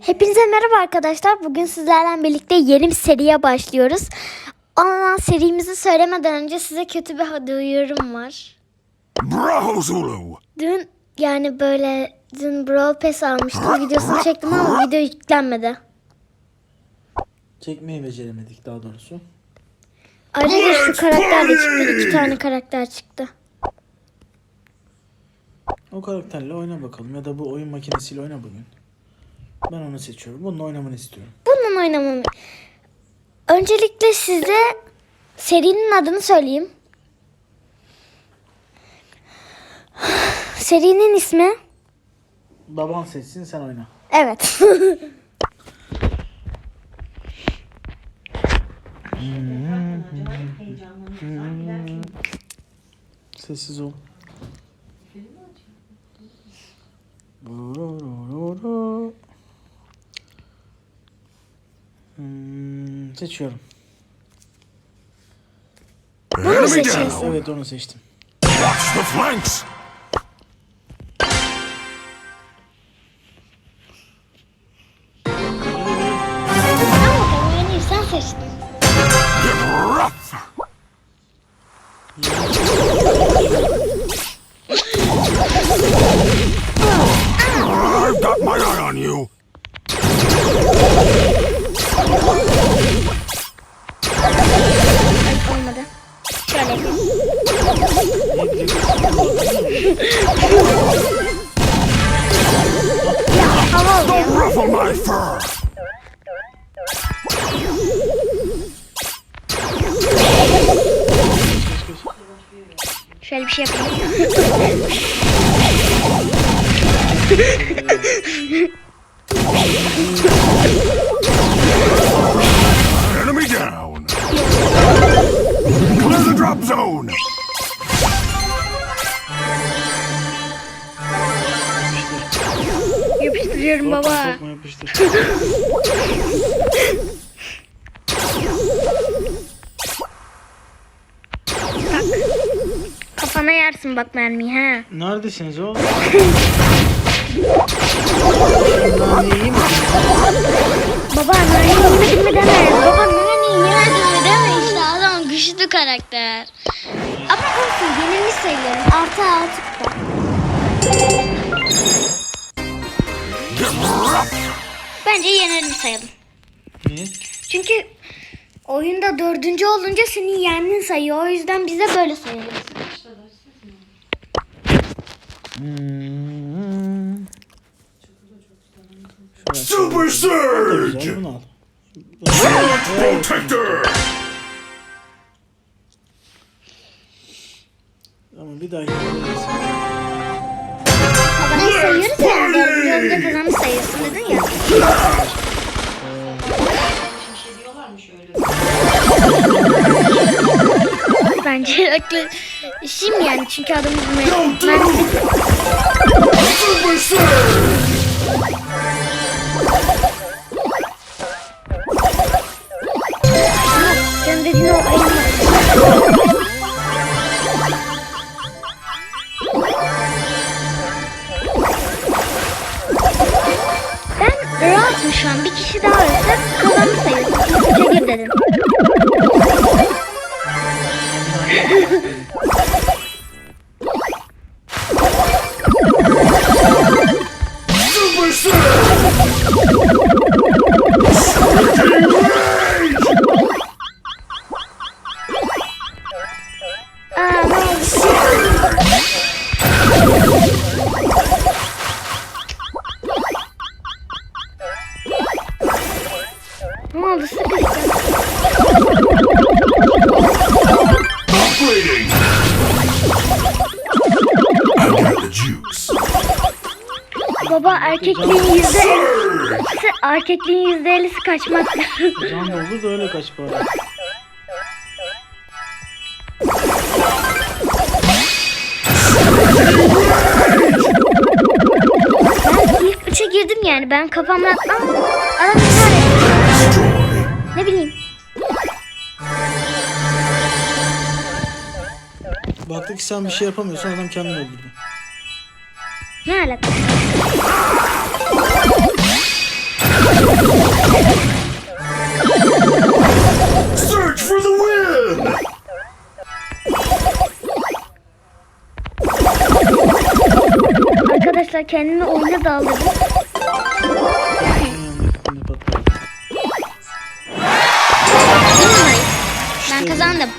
Hepinize merhaba arkadaşlar. Bugün sizlerle birlikte yeni bir seriye başlıyoruz. Ama serimizi söylemeden önce size kötü bir duyurum var. Bravo, Zulu! Dün yani böyle dün Brawl Pass almıştım. Videosunu çektim ama video yüklenmedi. Çekmeyi beceremedik daha doğrusu. Ayrıca şu karakter de çıktı. iki tane karakter çıktı. O karakterle oyna bakalım ya da bu oyun makinesiyle oyna bugün. Ben onu seçiyorum. Bununla oynamanı istiyorum. Bununla oynamam. Öncelikle size serinin adını söyleyeyim. Serinin ismi Baban seçsin sen oyna. Evet. Sessiz ol. Hmm, seçiyorum. Seçiyorsun? down! Evet onu seçtim. Watch the flanks! Olmadı. Şöyle ya hava oluyor. Şöyle bir şey yapayım. drop zone! Yapıştırıyorum baba. Sokma yapıştır. Kafana yersin bak mermiyi ha. Neredesiniz o? Nane iyi karakter. Ama olsun yenilmiş sayılırım. Artı altı! Bence yenelim sayalım. Niye? Çünkü oyunda dördüncü olunca seni yendin sayıyor. O yüzden biz de böyle. Hmm. Şöyle Super Surge! Protector! Ama bir daha yapabiliriz. Kazanmış sayıyoruz ya. Dördüncü kazanmış sayıyorsun dedin ya. Bence haklı. İşim yani çünkü adamın Don't do! Rahatım şu an. Bir kişi daha ölse kazanmış sayıyorsun. Üçe bir erkekliğin yüzde Surge! erkekliğin yüzde ellisi kaçmaktır. Can da olur da öyle kaç ben ilk üçe girdim yani. Ben kafamla atmam. Adam intihar! Ne bileyim. Baktık ki sen bir şey yapamıyorsun adam kendini öldürdü. Ne Search for the win! Arkadaşlar kendimi oyuna daldırdım. ben kazandım.